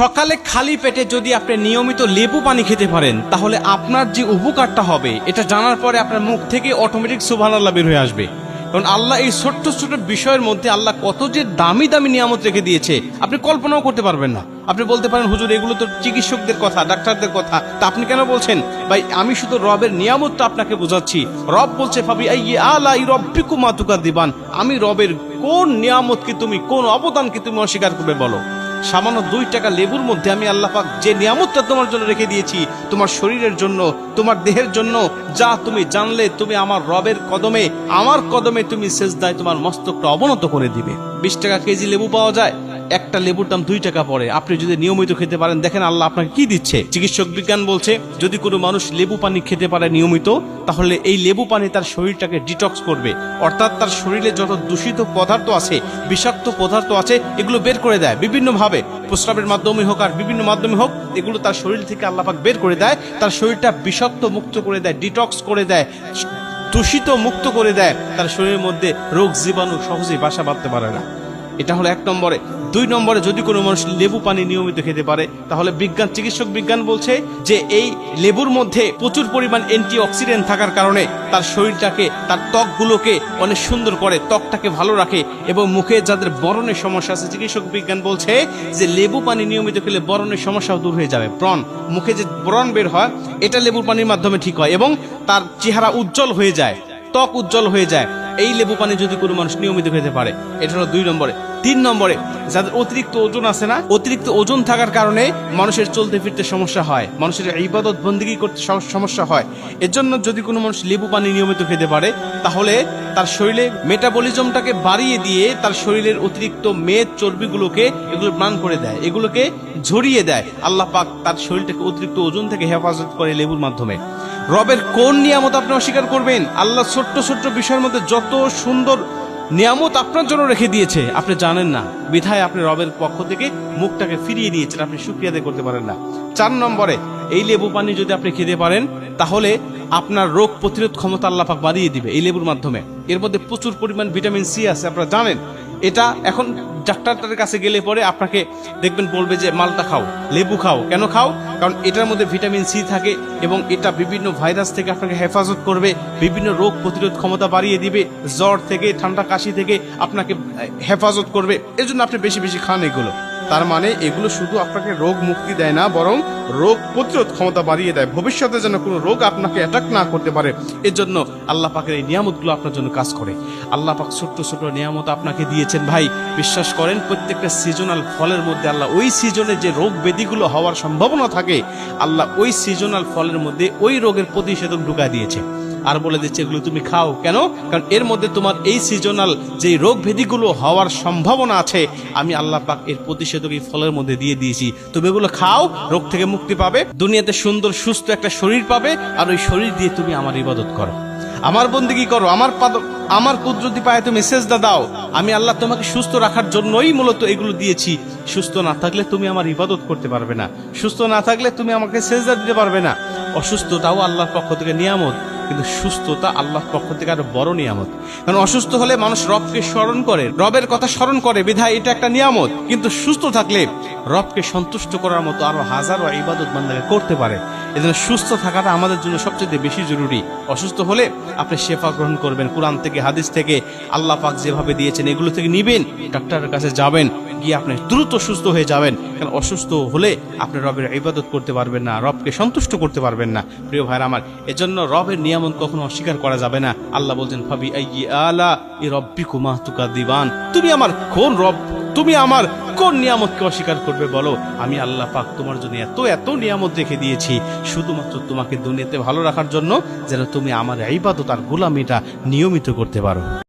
সকালে খালি পেটে যদি আপনি নিয়মিত লেবু পানি খেতে পারেন, তাহলে আপনার যে উপকারটা হবে, এটা জানার পরে আপনার মুখ থেকে অটোমেটিক সুবহান আল্লাহ বের হয়ে আসবে। কারণ আল্লাহ এই ছোট্ট ছোট্ট বিষয়ের মধ্যে আল্লাহ কত যে দামি দামি নিয়ামত রেখে দিয়েছে, আপনি কল্পনাও করতে পারবেন না। আপনি বলতে পারেন, হুজুর, এগুলো তো চিকিৎসকদের কথা, ডাক্তারদের কথা, তা আপনি কেন বলছেন? ভাই, আমি শুধু রবের নিয়ামতটা আপনাকে বোঝাচ্ছি। রব বলছে ভাবি এই আলা এই রব্বিকু মাতুকা দিবান আমি রবের কোন নিয়ামতকে তুমি, কোন অবদানকে তুমি অস্বীকার করবে বলো? সামান্য দুই টাকা লেবুর মধ্যে আমি আল্লাহ পাক যে নিয়ামতটা তোমার জন্য রেখে দিয়েছি, তোমার শরীরের জন্য, তোমার দেহের জন্য, যা তুমি জানলে তুমি আমার রবের কদমে, আমার কদমে তুমি শেষ দায় তোমার মস্তকটা অবনত করে দিবে। বিশ টাকা কেজি লেবু পাওয়া যায় একটা লেবুর দাম দুই টাকা পড়ে। আপনি যদি নিয়মিত খেতে পারেন, দেখেন আল্লাহ আপনাকে কি দিচ্ছে। চিকিৎসক বিজ্ঞান বলছে, যদি কোনো মানুষ লেবু পানি খেতে পারে নিয়মিত, তাহলে এই লেবু পানি তার শরীরটাকে ডিটক্স করবে। অর্থাৎ তার শরীরে যত দূষিত পদার্থ আছে, বিষাক্ত পদার্থ আছে, এগুলো বের করে দেয় বিভিন্নভাবে। প্রস্রাবের মাধ্যমে হোক আর বিভিন্ন মাধ্যমে হোক, এগুলো তার শরীর থেকে আল্লাপাক বের করে দেয়, তার শরীরটা বিষাক্ত মুক্ত করে দেয় ডিটক্স করে দেয়, দূষিত মুক্ত করে দেয়। তার শরীরের মধ্যে রোগ জীবাণু সহজেই বাসা বাঁধতে পারে না। এটা হলো এক নম্বরে। দুই নম্বরে যদি কোনো মানুষ লেবু পানি নিয়মিত খেতে পারে, তাহলে বিজ্ঞান, চিকিৎসক বিজ্ঞান বলছে যে এই লেবুর মধ্যে প্রচুর পরিমাণ অ্যান্টি অক্সিডেন্ট থাকার কারণে তার শরীরটাকে, তার ত্বকগুলোকে অনেক সুন্দর করে, ত্বকটাকে ভালো রাখে এবং মুখে যাদের বরণের সমস্যা আছে, চিকিৎসক বিজ্ঞান বলছে যে লেবু পানি নিয়মিত খেলে বরণের সমস্যাও দূর হয়ে যাবে। ব্রণ, মুখে যে ব্রণ বের হয়, এটা লেবুর পানির মাধ্যমে ঠিক হয় এবং তার চেহারা উজ্জ্বল হয়ে যায়, ত্বক উজ্জ্বল হয়ে যায়। এই লেবু পানি যদি কোনো মানুষ নিয়মিত খেতে পারে, এটা হলো দুই নম্বরে। তিন নম্বরে, যাদের অতিরিক্ত ওজন আছে না, অতিরিক্ত ওজন থাকার কারণে মানুষের চলতে ফিরতে সমস্যা হয়। মানুষের ইবাদত বন্দিগি করতে সমস্যা হয়। এর জন্য যদি কোনো মানুষ লেবু পানি নিয়মিত খেতে পারে, তাহলে তার শরীরে মেটাবলিজমটাকে বাড়িয়ে দিয়ে তার শরীরের অতিরিক্ত মেদ, চর্বিগুলোকে এগুলো ম্লান করে দেয়, এগুলোকে ঝরিয়ে দেয়। আল্লাহ পাক তার শরীরটাকে অতিরিক্ত ওজন থেকে হেফাজত করে লেবুর মাধ্যমে। রবের কোন নিয়ামত আপনি অস্বীকার করবেন? আল্লাহ ছোট্ট ছোট্ট বিষয়ের মধ্যে যত সুন্দর নিয়ামত আপনার জন্য রেখে দিয়েছে, আপনি জানেন না। বিধায় আপনি রবের পক্ষ থেকে মুখটাকে ফিরিয়ে দিয়েছেন আপনি সুক্রিয়া আদায় করতে পারেন না। চার নম্বরে, এই লেবু পানি যদি আপনি খেতে পারেন, তাহলে আপনার রোগ প্রতিরোধ ক্ষমতা আল্লাহ পাক বাড়িয়ে দিবে এই লেবুর মাধ্যমে। এর মধ্যে প্রচুর পরিমাণ ভিটামিন সি আছে, আপনারা জানেন। এটা এখন ডাক্তারটার কাছে গেলে পরে আপনাকে দেখবেন বলবে যে, মালটা খাও, লেবু খাও, কেন খাও? কারণ এটার মধ্যে ভিটামিন সি থাকে এবং এটা বিভিন্ন ভাইরাস থেকে আপনাকে হেফাজত করবে, বিভিন্ন রোগ প্রতিরোধ ক্ষমতা বাড়িয়ে দিবে, জ্বর থেকে, ঠান্ডা কাশি থেকে আপনাকে হেফাজত করবে। এজন্য আপনি বেশি বেশি খান এগুলো। তার মানে এগুলো শুধু আপনাকে রোগ মুক্তি দেয় না, বরং রোগ প্রতিরোধ ক্ষমতা বাড়িয়ে দেয়। ভবিষ্যতে যেন কোনো রোগ আপনাকে অ্যাটাক না করতে পারে এর জন্য আল্লাহ পাকের এই নিয়ামতগুলো আপনার জন্য কাজ করে। আল্লাহ পাক ছোট্ট ছোট্ট নিয়ামত আপনাকে দিয়েছেন ভাই। বিশ্বাস করেন, প্রত্যেকটা সিজনাল ফলের মধ্যে আল্লাহ ওই সিজনে যে রোগ ব্যাধিগুলো হওয়ার সম্ভাবনা থাকে, আল্লাহ ওই সিজনাল ফলের মধ্যে ওই রোগের প্রতিষেধক ঢুকায় দিয়েছে। আর বলে দিচ্ছে, এগুলো তুমি খাও। কেন? কারণ এর মধ্যে তোমার এই সিজনাল যে রোগ ভেদিগুলো হওয়ার সম্ভাবনা আছে, আমি আল্লাহ পাক এর প্রতিষেধক এই ফলের মধ্যে দিয়ে দিয়েছি। তুমি এগুলো খাও, রোগ থেকে মুক্তি পাবে, দুনিয়াতে সুন্দর, সুস্থ একটা শরীর পাবে, আর ওই শরীর দিয়ে তুমি আমার ইবাদত করো। আমার বন্দিগি করো, আমার পাদ আমার কুদরতি পায়ে তুমি সেজদা দাও। আমি আল্লাহ তোমাকে সুস্থ রাখার জন্যই মূলত এগুলো দিয়েছি। সুস্থ না থাকলে তুমি আমার ইবাদত করতে পারবে না। সুস্থ না থাকলে তুমি আমাকে সেজদা দিতে পারবে না। অসুস্থতাও আল্লাহর পক্ষ থেকে নিয়ামত। কিন্তু সুস্থতা আল্লাহর পক্ষ থেকে আরও বড় নিয়ামত। কারণ অসুস্থ হলে মানুষ রবকে স্মরণ করে, রবের কথা স্মরণ করে, বিধায় এটা একটা নিয়ামত। কিন্তু সুস্থ থাকলে রবকে সন্তুষ্ট করার মতো আরও হাজারো ইবাদত বান্দাকে করতে পারে। এজন্য সুস্থ থাকাটা আমাদের জন্য সবচেয়ে বেশি জরুরি। অসুস্থ হলে আপনি শেফা গ্রহণ করবেন, কোরআন থেকে, হাদিস থেকে, আল্লাহ পাক যেভাবে দিয়েছেন, এগুলো থেকে নিবেন, ডাক্তারের কাছে যাবেন গিয়ে আপনি দ্রুত সুস্থ হয়ে যাবেন। কারণ অসুস্থ হলে আপনি রবের ইবাদত করতে পারবেন না, রবকে সন্তুষ্ট করতে পারবেন না। প্রিয় ভাইরা আমার, এজন্য রবের নিয়ামত কখনো অস্বীকার করা যাবে না। আল্লাহ বলছেন, ফাবি আলা ই রব্বি কুমাহ তুকা দিবান তুমি আমার কোন রব, তুমি আমার কোন নিয়ামতকে অস্বীকার করবে বলো? আমি আল্লাহ পাক তোমার জন্য এত এত নিয়ামত রেখে দিয়েছি। শুধুমাত্র তোমাকে দুনিয়াতে ভালো রাখার জন্য যেন তুমি আমার ইবাদত আর গোলামিটা নিয়মিত করতে পারো।